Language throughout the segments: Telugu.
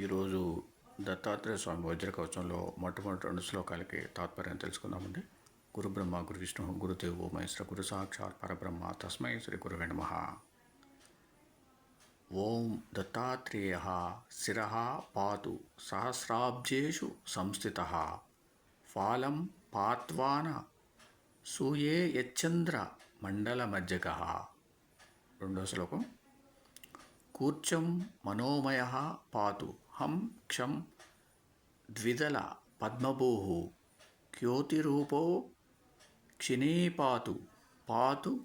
ఈరోజు దత్తాత్రేయ స్వామి వజ్రకవచంలో మొట్టమొదటి రెండు శ్లోకాలకి తాత్పర్యం తెలుసుకుందామండి. గురు బ్రహ్మ గురు విష్ణు గురుదేవో మహేశ్వర గురు సాక్షాత్ పరబ్రహ్మ తస్మై శ్రీ గురువే నమ ఓం దత్తాత్రేయ శిర పాతు సహస్రాబ్జేషు సంస్థిత ఫాలం పాత్వాన సూయే యచ్చంద్ర మండలమజ్జక రెండో శ్లోకం. కూర్చం మనోమయ పాతు. హం క్షం ద్విదల పద్మభూ. క్యోతిరూపో క్షిణీ పాతు పాతు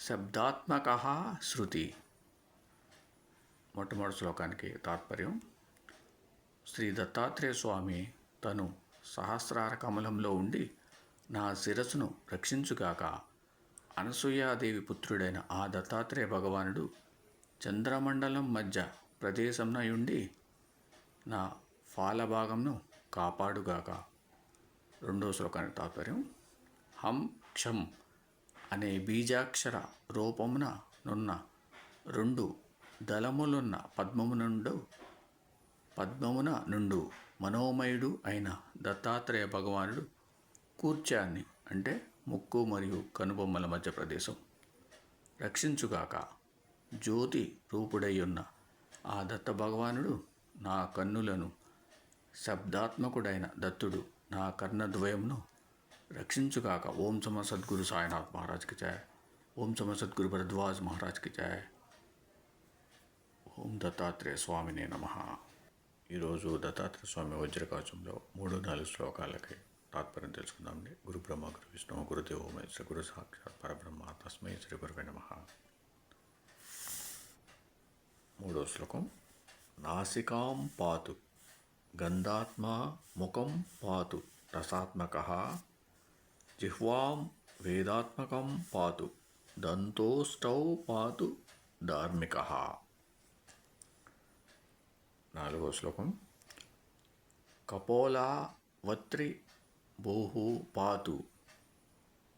శబ్దాత్మక శృతి. మొట్టమొదటి శ్లోకానికి తాత్పర్యం. శ్రీ దత్తాత్రేయ స్వామి తను సహస్రార కమలంలో ఉండి నా శిరస్సును రక్షించుగాక అనసూయాదేవి పుత్రుడైన ఆ దత్తాత్రేయ భగవానుడు చంద్రమండలం మధ్య ప్రదేశంనయుండి నా ఫాలభాగంను కాపాడుగాక. రెండో శ్లోకానికి తాత్పర్యం. హం క్షం అనే బీజాక్షర రూపమున నున్న రెండు దళములున్న పద్మము నుండు పద్మమున నుండు మనోమయుడు అయిన దత్తాత్రేయ భగవానుడు కూర్చాన్ని అంటే ముక్కు మరియు కనుబొమ్మల మధ్య ప్రదేశం. రక్షించుగాక. జ్యోతి రూపుడై ఉన్న ఆ దత్త భగవానుడు నా కన్నులను శబ్దాత్మకుడైన దత్తుడు నా కర్ణద్వయంను రక్షించుగాక. ఓం సమ సద్గురు సాయినాథ్ మహారాజ్కి చాయ్ ఓం సమ సద్గురు భరద్వాజ్ మహారాజ్కి చాయ్ ఓం దత్తాత్రేయ స్వామినే నమ. ఈరోజు దత్తాత్రేయ స్వామి వజ్రకాశంలో మూడు నాలుగు శ్లోకాలకి తాత్పర్యం తెలుసుకుందామండి. గురు బ్రహ్మ గురు విష్ణు గురుదేవో మహేశ్వర గురు సాక్షాత్ పరబ్రహ్మ తస్మై శ్రీ గురువే నమ. మూడో శ్లోకం. నాసికాం పాతు గంధాత్మా ముఖం పాతు రసాత్మక జిహ్వాం వేదాత్మకం పాతు దంతోష్టౌ పాతు ధార్మిక. నాలుగో శ్లోకం. కపోలా వత్రి భూహు పాతు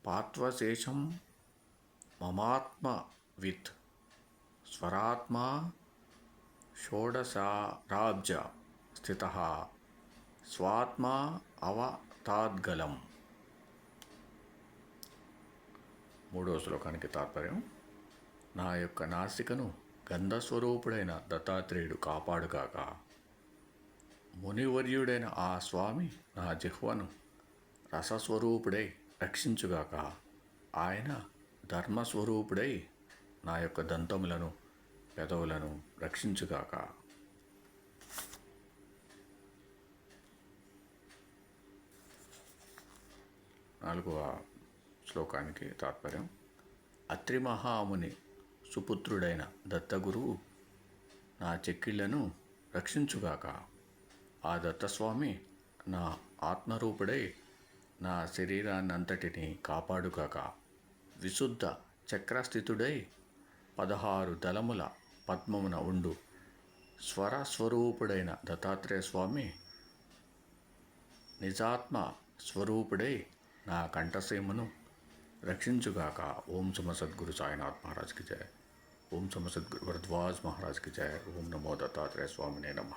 పాత్వశేషం మమాత్మ విత్ స్వరాత్మా షోడశారాబ్జ స్థిత. స్వాత్మా అవతాద్గలం. మూడో శ్లోకానికి తాత్పర్యం. నా యొక్క నాసికను గంధస్వరూపుడైన దత్తాత్రేయుడు కాపాడుగాక. మునివర్యుడైన ఆ స్వామి నా జిహ్వను రసస్వరూపుడై రక్షించుగాక. ఆయన ధర్మస్వరూపుడై నా యొక్క దంతములను పెదవులను రక్షించుగాక. నాలుగవ శ్లోకానికి తాత్పర్యం అత్రి మహాముని సుపుత్రుడైన దత్తగురువు నా చెక్కిళ్ళను రక్షించుగాక. ఆ దత్తస్వామి నా ఆత్మరూపుడై నా శరీరాన్నంతటిని కాపాడుగాక. విశుద్ధ చక్రస్థితుడై పదహారు దళముల పద్మమున ఉండు. స్వర స్వరూపుడైన దత్తాత్రేయ స్వామి నిజాత్మ స్వరూపుడై నా కంఠసీమను రక్షించుగాక. ఓం సమ సద్గురు సాయినాథ్ మహారాజ్కి జయ. ఓం సమ సద్గురు భరద్వాజ్ మహారాజ్కి జయ. ఓం నమో దత్తాత్రేయ స్వామినే నమ.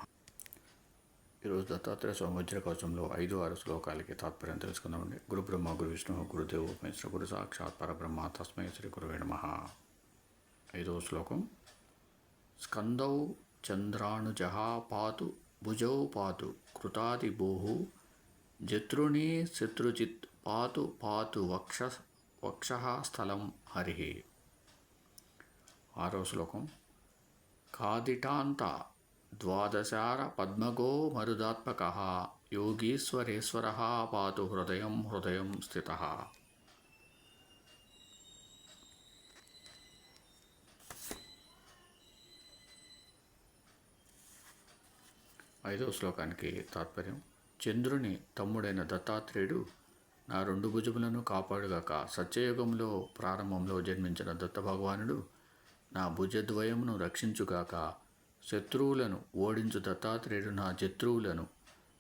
ఈరోజు దత్తాత్రేయ స్వామి వజ్రకవచంలో ఐదు ఆరు శ్లోకాలకి తాత్పర్యం తెలుసుకుందామండి. గురు బ్రహ్మ గురు విష్ణు గురుదేవు మహేశ్వర గురు సాక్షాత్ పరబ్రహ్మ తస్మై శ్రీ గురువే నమ. ఐదవ శ్లోకం. స్కందౌ చంద్రాణుజ పాతు భుజౌ పాతు కృతాదిభూ జతృణీ శత్రుజిత్ పాతు పాతు వక్ష వక్ష స్థలం హరి ఆరో శ్లోకం. కాదిటాంత ద్వాదశార పద్మగో మరుదాత్మక యోగీశ్వరేశ్వర పాతు హృదయం హృదయం స్థిత ఐదవ శ్లోకానికి తాత్పర్యం. చంద్రుని తమ్ముడైన దత్తాత్రేయుడు నా రెండు భుజములను కాపాడుగాక సత్యయుగంలో ప్రారంభంలో జన్మించిన దత్త భగవానుడు నా భుజద్వయమును రక్షించుగాక శత్రువులను ఓడించు దత్తాత్రేయుడు నా శత్రువులను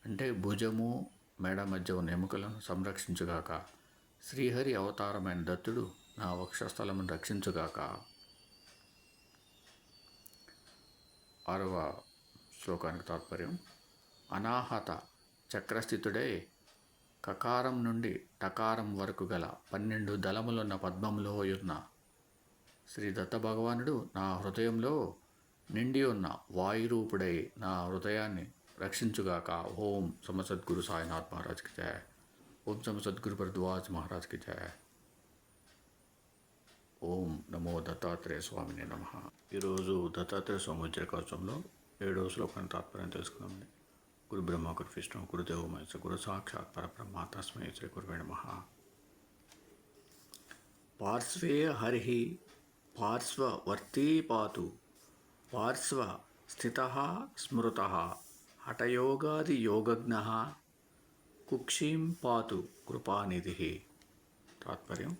అంటే భుజము మెడ మధ్య ఉన్న ఎముకలను సంరక్షించుగాక శ్రీహరి అవతారమైన దత్తుడు నా వక్షస్థలమును రక్షించుగాక. ఆరవ శ్లోకానికి తాత్పర్యం. అనాహత చక్రస్థితుడై కకారం నుండి టకారం వరకు గల పన్నెండు దళములున్న పద్మంలో ఉన్న శ్రీ దత్త భగవానుడు నా హృదయంలో నిండి ఉన్న వాయురూపుడై నా హృదయాన్ని రక్షించుగాక. ఓం సమసద్గురు సాయినాథ్ మహారాజ్కి జయ. ఓం సమసద్గురు భరద్వాజ్ మహారాజ్కి జయ. ఓం నమో దత్తాత్రేయ స్వామిని నమ. ఈరోజు దత్తాత్రేయ స్వామి వజ్రకవచంలో ఏడవ శ్లోకాన్ని తాత్పర్యం తెలుసుకుందామండి. గురు బ్రహ్మ గురు విష్ణు గురుదేవ మహేశ్వర గురు సాక్షాత్ పరబ్రహ్మ తస్మై శ్రీ గురువే నమ. పార్శ్వే హరి పార్శ్వవర్తీ పాతు పార్శ్వ స్థిత స్మృత హఠయోగాది యోగజ్ఞ కుక్షీం పాతు కృపానిధి. తాత్పర్యం?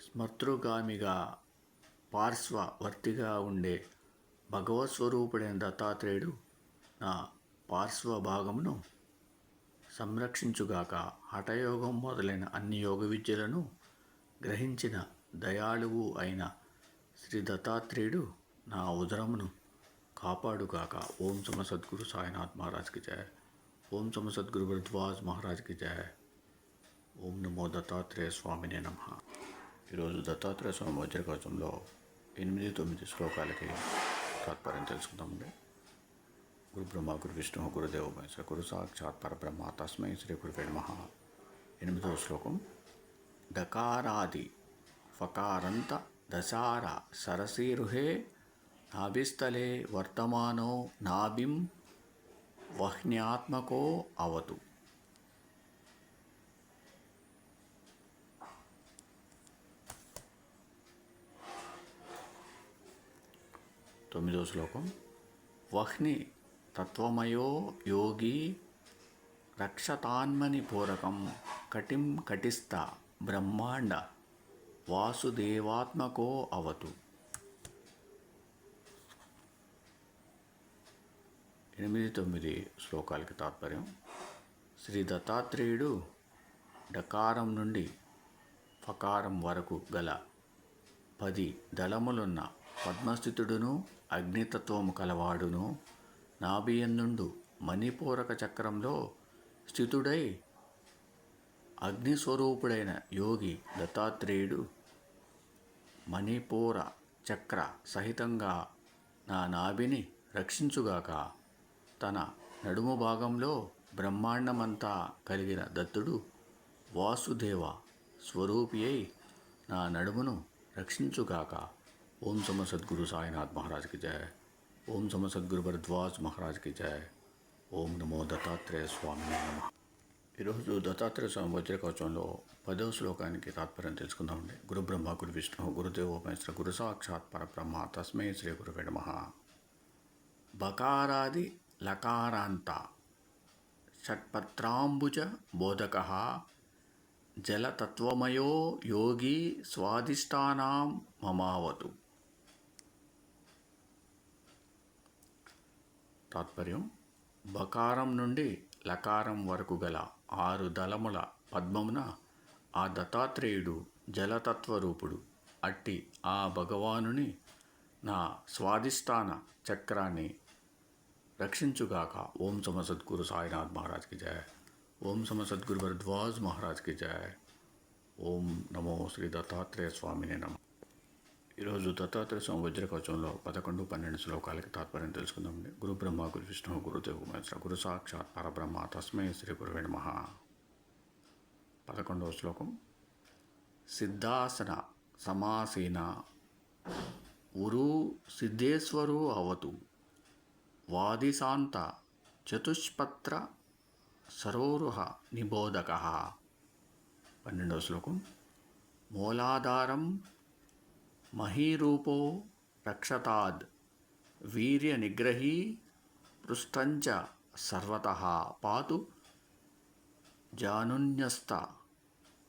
స్మర్తృగామిగా పార్శ్వవర్తిగా ఉండే భగవత్ స్వరూపుడైన దత్తాత్రేయుడు నా పార్శ్వ భాగమును సంరక్షించుగాక హఠయోగం మొదలైన అన్ని యోగ విద్యలను గ్రహించిన దయాళువు అయిన శ్రీ దత్తాత్రేయుడు నా ఉదరమును కాపాడుగాక. ఓం సమ సద్గురు సాయినాథ్ మహారాజ్కి జయ. ఓం సమ సద్గురు భరద్వాజ్ మహారాజ్కి జయ. ఓం నమో దత్తాత్రేయ స్వామినే నమ. ఈరోజు దత్తాత్రేయ స్వామి వజ్రకోశంలో ఎనిమిది తొమ్మిది శ్లోకాలకి తాత్పర్యం తెలుసుకుందామండి గురు బ్రహ్మ గురు విష్ణు గురుదేవ మహేశ్వర గురు సాక్షాత్ పరబ్రహ్మ తస్మై శ్రీ గురువే నమ. ఎనిమిదవ శ్లోకం. దకారాది ఫకారంత దశార సరసీరుహే నాభిస్థలే వర్తమానో నాభిం వహ్న్యాత్మకో అవతు. తొమ్మిదో శ్లోకం. వహ్ని తత్వమయో యోగి రక్షతాన్మని పూరకం కటిం కటిస్థ బ్రహ్మాండ వాసుదేవాత్మకో అవతు. ఎనిమిది తొమ్మిది శ్లోకాలకి తాత్పర్యం. శ్రీ దత్తాత్రేయుడు డకారం నుండి ఫకారం వరకు గల పది దళములున్న పద్మస్థితుడును అగ్నితత్వము కలవాడును. నాభియందుండు మణిపూరక చక్రంలో స్థితుడై అగ్నిస్వరూపుడైన యోగి దత్తాత్రేయుడు మణిపూర చక్ర సహితంగా నా నాభిని రక్షించుగాక తన నడుము భాగంలో బ్రహ్మాండమంతా కలిగిన దత్తుడు వాసుదేవ స్వరూపి అయి నా నడుమును రక్షించుగాక. ఓం సమ సద్గురు సాయినాథ్ మహారాజ్కి జయ ఓం సమ సద్గురు భరద్వాజ్ మహారాజ్కి జయ ఓం నమో దత్తాత్రేయ స్వామి నమ. ఈరోజు దత్తాత్రేయ స్వామి వజ్రకవచంలో పదవ శ్లోకానికి తాత్పర్యం తెలుసుకుందామండి. గురు బ్రహ్మ గురు విష్ణు గురుదేవ మహేశ్వర గురు సాక్షాత్ పరబ్రహ్మ తస్మై శ్రీ గురువే నమ బకారాది లకారాంత షట్పత్రాంబుజ బోధక జలతత్వమయో యోగి స్వాదిష్టానాం మమావతు. తాత్పర్యం? బకారం నుండి లకారం వరకు గల ఆరు దళముల పద్మమున ఆ దత్తాత్రేయుడు జలతత్వరూపుడు అట్టి ఆ భగవానుని నా స్వాధిష్టాన చక్రాన్ని రక్షించుగాక. ఓం సమ సద్గురు సాయినాథ్ మహారాజ్కి జయ. ఓం సమ సద్గురు భరద్వాజ్ మహారాజ్కి జయ. ఓం నమో శ్రీ దత్తాత్రేయ స్వామిని నమ. ఈరోజు దత్తాత్రేయ స్వామి వజ్రకవచంలో పదకొండు పన్నెండు శ్లోకాలకి తాత్పర్యం తెలుసుకుందామండి. గురు బ్రహ్మ గురు విష్ణు గురుదేవ మహేశ్వర గురు సాక్షాత్ పరబ్రహ్మ తస్మై శ్రీ గురువే నమ. పదకొండవ శ్లోకం. సిద్ధాసన సమాసీన. ఉరు సిద్ధేశ్వరు అవతు. వాదిశాంత చతుష్పత్ర సరోరుహ నిబోధక. పన్నెండవ శ్లోకం. మూలాధారం మహీరూపో రక్షతాద్. వీర్య నిగ్రహీ పృష్టంచ సర్వత పాతు జానున్యస్త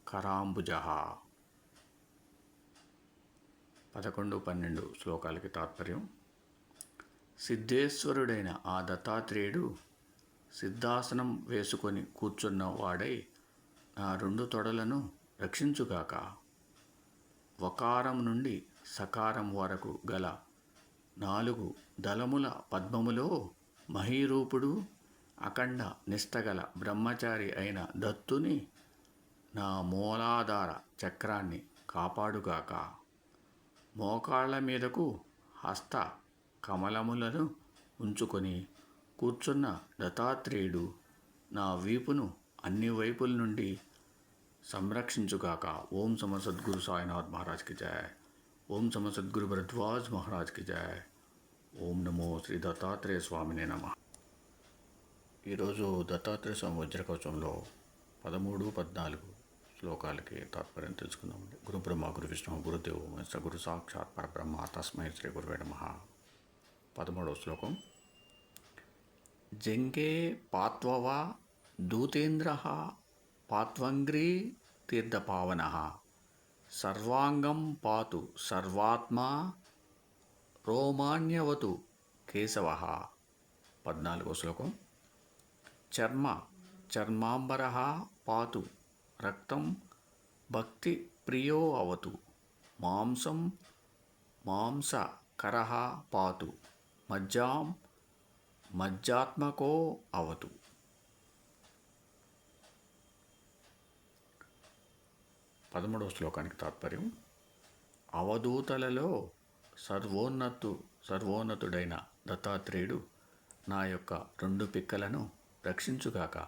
కరాంబుజ. పదకొండు పన్నెండు శ్లోకాలకి తాత్పర్యం. సిద్ధేశ్వరుడైన ఆ దత్తాత్రేయుడు సిద్ధాసనం వేసుకొని కూర్చున్న వాడై నా రెండు తొడలను రక్షించుగాక. వకారం నుండి సకారం వరకు గల నాలుగు దళముల పద్మములో మహీరూపుడు అఖండ నిష్టగల బ్రహ్మచారి అయిన దత్తుని నా మూలాధార చక్రాన్ని కాపాడుగాక. మోకాళ్ళ మీదకు హస్త కమలములను ఉంచుకొని కూర్చున్న దత్తాత్రేయుడు నా వీపును అన్ని వైపుల నుండి సంరక్షించుగాక. ఓం సమ సద్గురు సాయినాథ్ మహారాజ్కి జయ ఓం సమ సద్గురు భరద్వాజ్ మహారాజ్కి జయ ఓం నమో శ్రీ దత్తాత్రేయ స్వామినే నమ. ఈరోజు దత్తాత్రేయ స్వామి వజ్రకవచంలో పదమూడు పద్నాలుగు శ్లోకాలకి తాత్పర్యం తెలుసుకుందామండి. గురు బ్రహ్మ గురు విష్ణు గురుదేవు మహేశ్వర గురు సాక్షాత్ పరబ్రహ్మ తస్మై శ్రీ గురువే నమ. పదమూడవ శ్లోకం. జంగే పాత్వవ దూతేంద్ర పాత్వంగ్రీ తీర్థపావన. సర్వాంగం పాతు సర్వాత్మా రోమాణ్యవతు కేశవ. పద్నాలుగో శ్లోకం. చర్మ చర్మాంబర పాతు రక్తం భక్తి ప్రియో అవతు మాంసం మాంసకర పాతు మజ్జాం మజ్జాత్మకో అవతు. పదమూడవ శ్లోకానికి తాత్పర్యం. అవధూతలలో సర్వోన్నతు సర్వోన్నతుడైన దత్తాత్రేయుడు నా యొక్క రెండు పిక్కలను రక్షించుగాక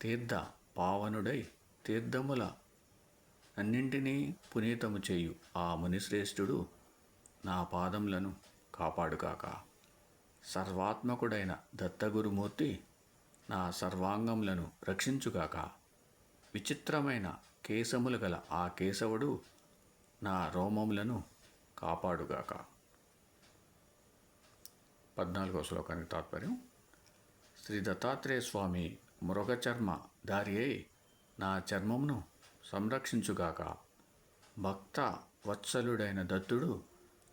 తీర్థ పావనుడై తీర్థముల అన్నింటినీ పునీతము చేయు ఆ మునిశ్రేష్ఠుడు నా పాదములను కాపాడుగాక. సర్వాత్మకుడైన దత్తగురుమూర్తి నా సర్వాంగములను రక్షించుగాక. విచిత్రమైన కేశములు గల ఆ కేశవుడు నా రోమములను కాపాడుగాక. పద్నాలుగో శ్లోకానికి తాత్పర్యం. శ్రీ దత్తాత్రేయ స్వామి మృగచర్మ దారి అయి నా చర్మమును సంరక్షించుగాక. భక్త వత్సలుడైన దత్తుడు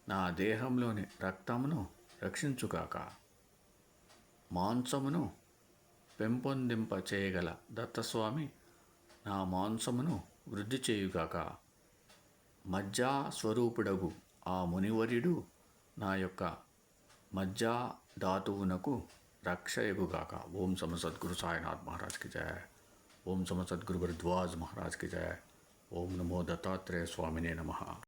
నా దేహంలోని రక్తమును రక్షించుగాక. మాంసమును పెంపొందింప చేయగల దత్తస్వామి నా మాంసమును వృద్ధి చేయుగాక. మజ్జా స్వరూపుడగు ఆ మునివర్యుడు నా యొక్క మజ్జా ధాతువునకు రక్షయగుగాక ఓం సమ సద్గురు సాయినాథ్ మహారాజ్కి జయ. ఓం సమ సద్గురు భరద్వాజ్ మహారాజ్కి జయ. ఓం నమో దత్తాత్రేయ స్వామినే నమః.